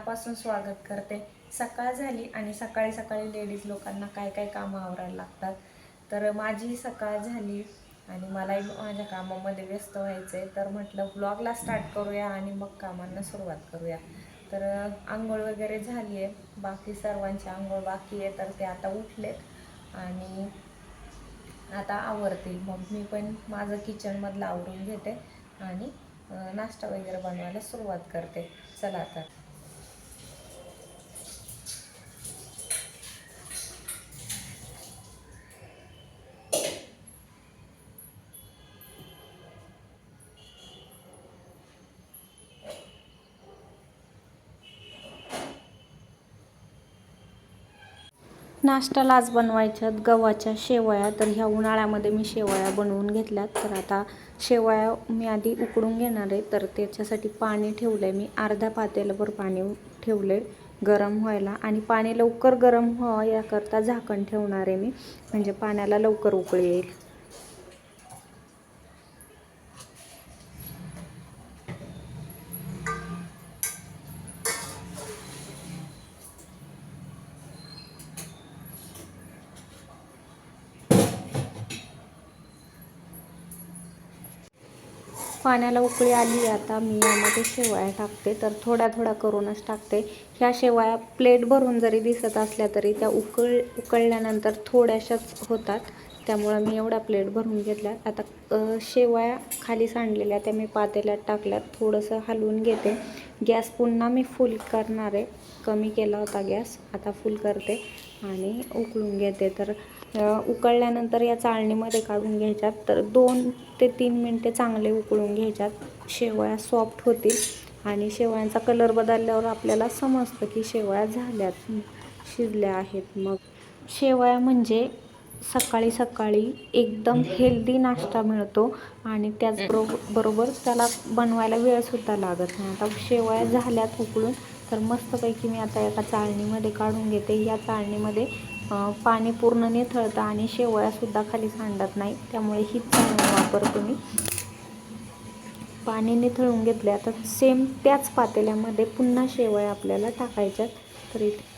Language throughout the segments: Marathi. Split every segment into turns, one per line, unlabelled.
मनापासून स्वागत करते. सकाळ झाली आणि सकाळी सकाळी लेडीज लोकांना काय काय कामं आवरायला लागतात. तर माझी सकाळ झाली आणि मलाही माझ्या कामामध्ये व्यस्त व्हायचं आहे तर म्हटलं ब्लॉगला स्टार्ट करूया आणि मग कामांना सुरुवात करूया. तर आंघोळ वगैरे झाली आहे बाकी सर्वांची आंघोळ बाकी आहे तर ते आता उठलेत. आणि आता आवरतील. मग मी पण माझं किचनमधलं आवरून घेते आणि नाश्ता वगैरे बनवायला सुरुवात करते. चला आता. नाश्त्याला आज बनवायच्यात गव्हाच्या शेवया. तर ह्या उन्हाळ्यामध्ये मी शेवया बनवून घेतल्यात. तर आता शेवया मी आधी उकडून घेणार आहे. तर त्याच्यासाठी पाणी ठेवलं आहे मी अर्ध्या पातेल्यावर पाणी ठेवलं आहे गरम व्हायला. आणि पाणी लवकर गरम व्हावं याकरता झाकण ठेवणार आहे मी. म्हणजे पाण्याला लवकर उकळी येईल. पाण्याला उकळी आली आता मी यामध्ये शेवया टाकते. तर थोड्या थोड्या करूनच टाकते. ह्या शेवया प्लेट भरून जरी दिसत असल्या तरी त्या उकळ उकळल्यानंतर थोड्याशाच होतात. त्यामुळं मी एवढा प्लेट भरून घेतल्या आता शेवया खाली सांडलेल्या त्या मी पातेल्यात टाकल्यात. थोडंसं हलवून घेते. गॅस पुन्हा मी फुल करणार. आहे कमी केला होता गॅस. आता फुल करते आणि उकळून घेते. तर उकळल्यानंतर या चाळणीमध्ये काढून घ्यायच्यात. तर दोन ते तीन मिनटे चांगले उकळून घ्यायच्यात. शेवया सॉफ्ट होतील आणि शेवयांचा कलर बदलल्यावर आपल्याला समजतं की शेवया झाल्यात शिजल्या आहेत. मग शेवया म्हणजे सकाळी सकाळी एकदम हेल्दी नाश्ता मिळतो आणि त्याचबरोबर बरोबर त्याला बनवायला वेळसुद्धा लागत नाही. आता शेवया झाल्यात उकळून तर मस्तपैकी मी आता एका चाळणीमध्ये काढून घेते. या चाळणीमध्ये पाणी पूर्ण निथळतं आणि शेवयासुद्धा खाली सांडत नाही. त्यामुळे ही चाळणी वापरतो मी पाणी निथळून घेतले आता सेम त्याच पातेल्यामध्ये पुन्हा शेवया आपल्याला टाकायच्यात. तर इथे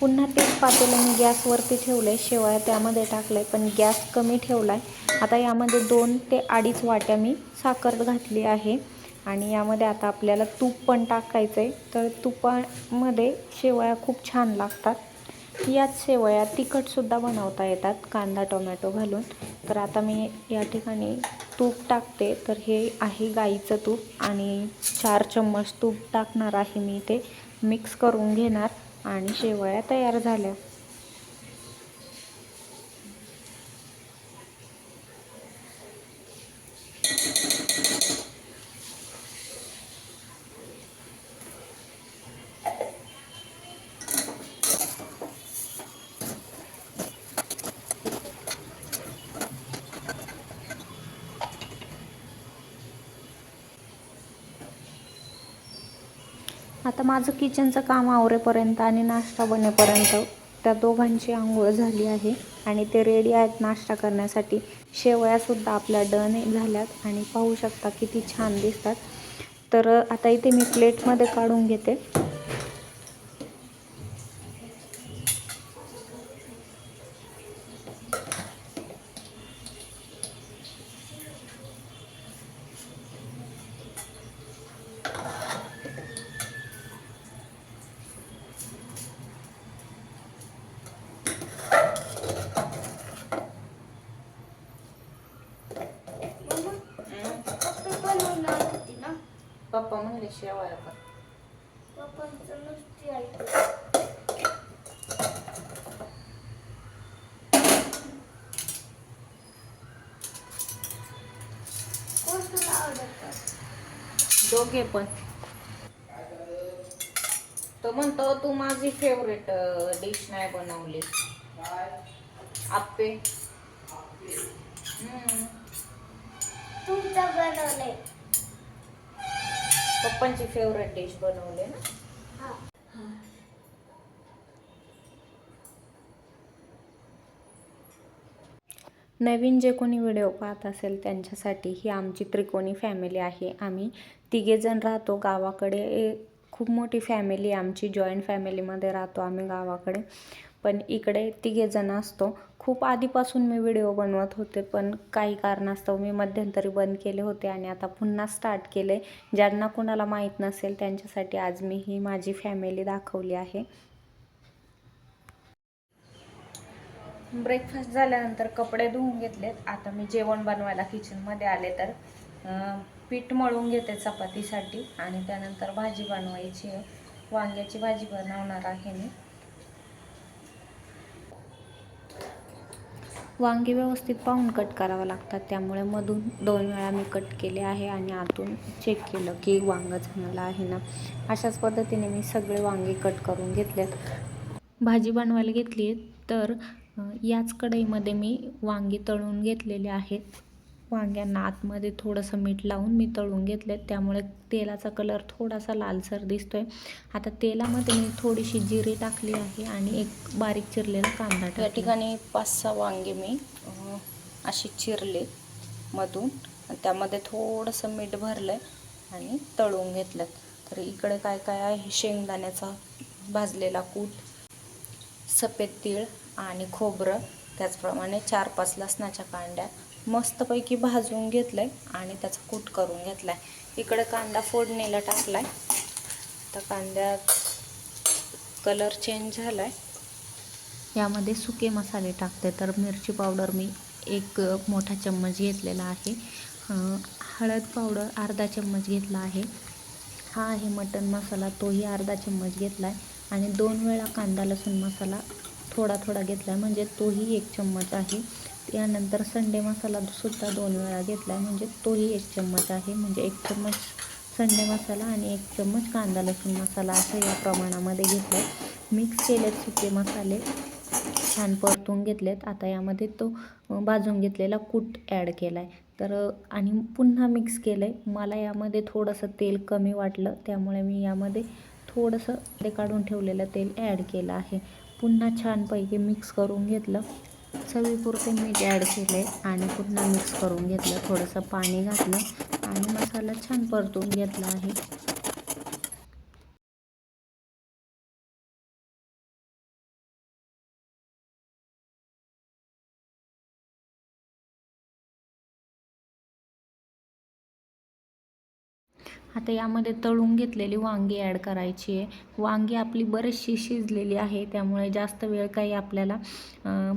पुन्हा तेच पातेलं मी गॅसवरती ठेवलं आहे शेवया त्यामध्ये टाकलं आहे पण गॅस कमी ठेवला आहे आता यामध्ये दोन ते अडीच वाट्या मी साखर घातली आहे. आणि यामध्ये आता आपल्याला तूप पण टाकायचं आहे तर तुपामध्ये शेवया खूप छान लागतात. याच शेवया तिखटसुद्धा बनवता येतात कांदा टोमॅटो घालून. तर आता मी या ठिकाणी तूप टाकते. तर हे आहे गाईचं तूप आणि चार चम्मच तूप टाकणार आहे मी ते मिक्स करून घेणार आणि शेवया तयार झाल्या. आता माझं किचनचं काम आवरेपर्यंत आणि नाश्ता बनेपर्यंत त्या दोघांची आंघोळ झाली आहे आणि ते रेडी आहेत नाश्ता करण्यासाठी. शेवयासुद्धा आपल्या डन झाल्यात आणि पाहू शकता किती छान दिसतात. तर आता इथे मी प्लेटमध्ये काढून घेते.
पप्पा
म्हणले शेवया
पप्पांचं नुसती ऐकू आवडतं?
दोघे पण. तो म्हणतो तू माझी फेवरेट डिश नाही बनवली. हम्म.
तुमचं बनवलंय.
पप्पांची फेवरेट डिश बनवली ना?
हा.
नवीन जे कोणी व्हिडिओ पाहत असेल त्यांच्यासाठी ही आमची त्रिकोणी फॅमिली आहे. आम्ही तिघेजण राहतो गावाकडे. खूप मोठी फॅमिली आमची जॉईंट फॅमिलीमध्ये राहतो आम्ही गावाकडे. पण इकडे तिघेजण असतो. खूप आधीपासून मी व्हिडिओ बनवत होते पण काही कारणास्तव मी मध्यंतरी बंद केले होते आणि आता पुन्हा स्टार्ट केले. ज्यांना कुणाला माहीत नसेल त्यांच्यासाठी आज मी ही माझी फॅमिली दाखवली आहे. ब्रेकफास्ट झाल्यानंतर कपडे धुवून घेतलेत. आता मी जेवण बनवायला किचनमध्ये आले तर पीठ मळून घेते चपातीसाठी आणि त्यानंतर भाजी बनवायची वांग्याची भाजी बनवणार आहे मी. वांगी व्यवस्थित पाहून कट करावं लागतात. त्यामुळे मधून दोन वेळा मी कट केले आहे आणि आतून चेक केलं की वांगं चांगलं आहे ना. अशाच पद्धतीने मी सगळे वांगे कट करून घेतलेत. भाजी बनवायला घेतली तर याच कढईमध्ये मी वांगी तळून घेतलेले आहेत. वांग्यांना आतमध्ये थोडंसं मीठ लावून मी तळून घेतले त्यामुळे तेलाचा कलर थोडासा लालसर दिसतोय. आता तेलामध्ये मी थोडीशी जिरे टाकली आहे आणि एक बारीक चिरलेला कांदा या ठिकाणी पाच सहा वांगे मी अशी चिरले मधून. त्यामध्ये थोडंसं मीठ भरलं आणि तळून घेतलं तर इकडे काय काय आहे? शेंगदाण्याचा भाजलेला कूट सफेद तीळ आणि खोबरं. त्याचप्रमाणे चार पाच लसणाच्या कांड्या. मस्तपैकी भाजून घेतलं आहे आणि त्याचा कूट करून घेतला आहे इकडं कांदा फोडणीला टाकला आहे तर कांद्यात कलर चेंज झाला आहे यामध्ये सुके मसाले टाकते. तर मिरची पावडर मी एक मोठा चम्मच घेतलेला आहे. हळद पावडर अर्धा चम्मच घेतला आहे. हा आहे मटन मसाला. तोही अर्धा चम्मच घेतला आहे आणि दोन वेळा कांदा लसूण मसाला थोडा थोडा घेतला आहे म्हणजे तोही एक चम्मच आहे. त्यानंतर संडे मसाला सुद्धा दोन वेळा घेतला आहे. म्हणजे तोही एक चम्मच आहे. म्हणजे एक चम्मच संडे मसाला आणि एक चम्मच कांदा लसूण मसाला असं या प्रमाणामध्ये घेतलं आहे मिक्स केलेत सुके मसाले. छान परतून घेतलेत. आता यामध्ये तो भाजून घेतलेला कूट ॲड केला आहे तर आणि पुन्हा मिक्स केलं आहे मला यामध्ये थोडंसं तेल कमी वाटलं. त्यामुळे मी यामध्ये थोडंसं ते काढून ठेवलेलं तेल ॲड केलं आहे. पुन्हा छानपैकी मिक्स करून घेतलं. चवीपुरते मीठ ॲड केले आणि पुन्हा मिक्स करून घेतलं. थोडंसं पाणी घातलं आणि मसाला छान परतून घेतला आहे. आता यामध्ये तळून घेतलेली वांगी ॲड करायची आहे. वांगी आपली बरीचशी शिजलेली आहे त्यामुळे जास्त वेळ काही आपल्याला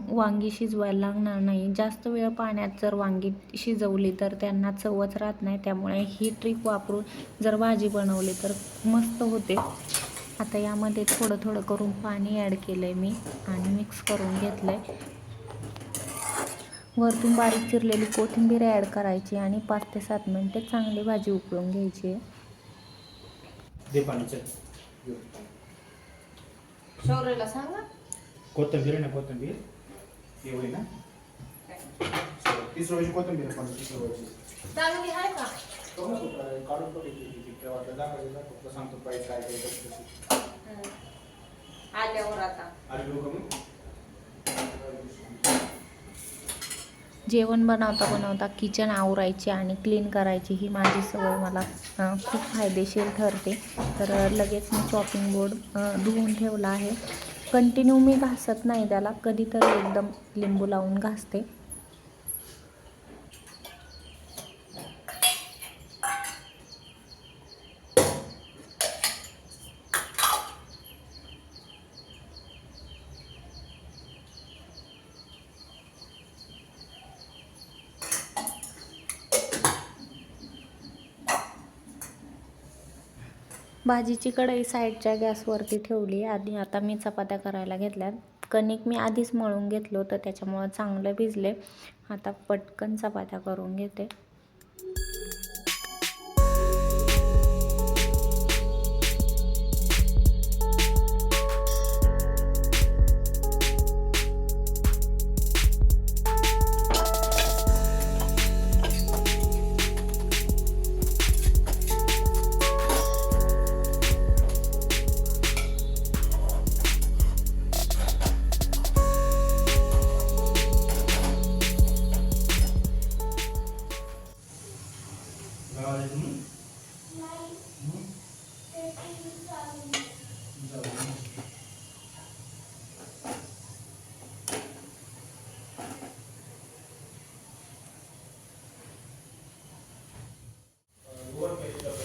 वांगी शिजवायला लागणार नाही. जास्त वेळ पाण्यात जर वांगी शिजवली तर त्यांना चवच राहत नाही त्यामुळे ही ट्रिक वापरून जर भाजी बनवली तर मस्त होते. आता यामध्ये थोडं थोडं करून पाणी ॲड केलं आहे मी आणि मिक्स करून घेतलं आहे वरतून बारीक चिरलेली कोथिंबीर ॲड करायची आणि पाच ते सात मिनटे चांगली भाजी उकळून घ्यायची. शौर्यला सांगा.
कोथिंबीर ना कोथिंबीर. एवढी ना? तीस रुपयाची कोथिंबीर पण तीस रुपयाची.
चांगली आहे का?
काढून सांगतो प्राईस काय.
आल्यावर आता.
आली लोकं मग?
जेवण बनवता बनवता किचन आवरायची आणि क्लीन करायची ही माझी सवय मला खूप फायदेशीर ठरते. तर लगेच मी चॉपिंग बोर्ड धुवून ठेवला आहे. कंटिन्यू मी घासत नाही त्याला कधीतरी एकदम लिंबू लावून घासते. भाजीची कढई साईडच्या गॅसवरती ठेवली. आणि आता मी चपात्या करायला घेतल्या कणिक मी आधीच मळून घेतलं होतं त्याच्यामुळं चांगलं भिजले. आता पटकन चपात्या करून घेते.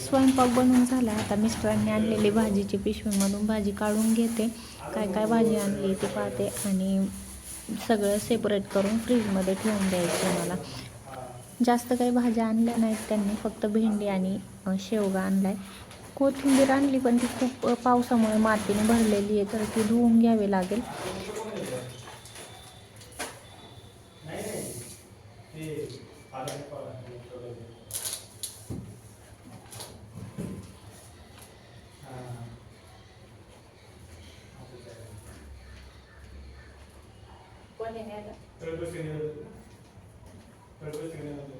स्वयंपाक बनवून झाला. आता मिस्टरांनी आणलेली भाजीची पिशवीमधून भाजी काढून घेते. काय काय भाजी आणली ती पाहते आणि सगळं सेपरेट करून फ्रीजमध्ये ठेवून द्यायचं मला जास्त काही भाज्या आणल्या नाहीत त्यांनी. फक्त भेंडी आणि शेवगा आणला आहे कोथिंबीर आणली पण ती खूप पावसामुळे मातीने भरलेली आहे तर ती धुवून घ्यावी लागेल.
नाही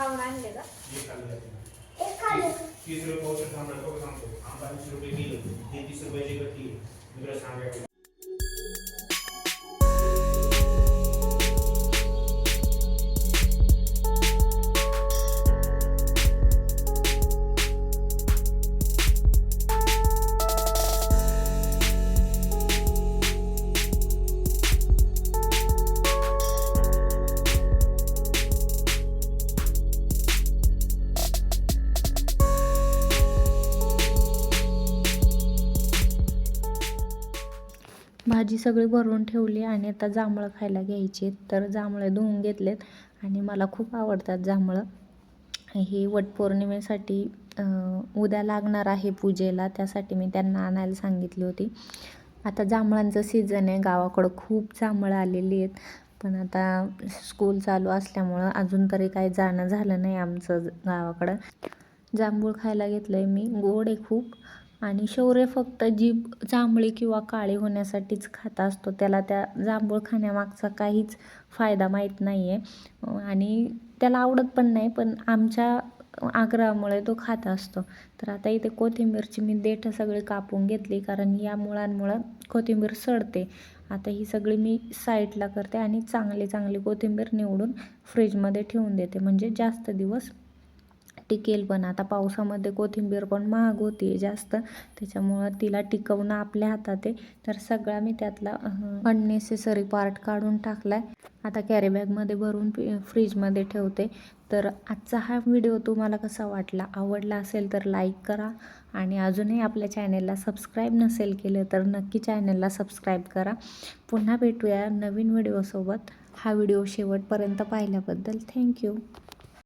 खाऊन आणले का?
तीस रुपये थांबलं तो सांगतो. आंबा वीस रुपये किलो हे तीस रुपयाची मी तुला सांगायचं.
भाजी सगळी भरून ठेवली आणि आता जांभळं खायला घ्यायची तर जांभळं धुवून घेतलेत आणि मला खूप आवडतात जांभळं. हे वटपौर्णिमेसाठी उद्या लागणार आहे पूजेला त्यासाठी मी त्यांना आणायला सांगितली होती. आता जांभळांचं सीझन आहे गावाकडं खूप जांभळं आलेली आहेत. पण आता स्कूल चालू असल्यामुळं अजून तरी काही जाणं झालं नाही आमचं गावाकडं. जांभूळ खायला घेतलं आहे मी गोड आहे खूप. आणि शौर्य फक्त जीभ जांभळी किंवा काळी होण्यासाठीच खात असतो. त्याला त्या जांभूळ खाण्यामागचा काहीच फायदा माहीत नाही आहे आणि त्याला आवडत पण नाही पण आमच्या आग्रहामुळे तो खात असतो. तर आता इथे कोथिंबीरची मी देठं सगळी कापून घेतली कारण या मुळांमुळं कोथिंबीर सडते. आता ही सगळी मी साईडला करते आणि चांगली चांगली कोथिंबीर निवडून फ्रीजमध्ये ठेवून देते. म्हणजे जास्त दिवस टिकेल पण आता पावसामध्ये कोथिंबीर पण महाग होती जास्त. त्याच्यामुळं तिला टिकवणं आपल्या हातात आहे. तर सगळा मी त्यातला अननेसेसरी पार्ट काढून टाकला आहे आता कॅरीबॅगमध्ये भरून फ्रीजमध्ये ठेवते. तर आजचा हा व्हिडिओ तुम्हाला कसा वाटला आवडला असेल तर लाईक करा. आणि अजूनही आपल्या चॅनेलला सबस्क्राईब नसेल केलं तर नक्की चॅनेलला सबस्क्राईब करा. पुन्हा भेटूया नवीन व्हिडिओसोबत हा व्हिडिओ शेवटपर्यंत पाहिल्याबद्दल थँक्यू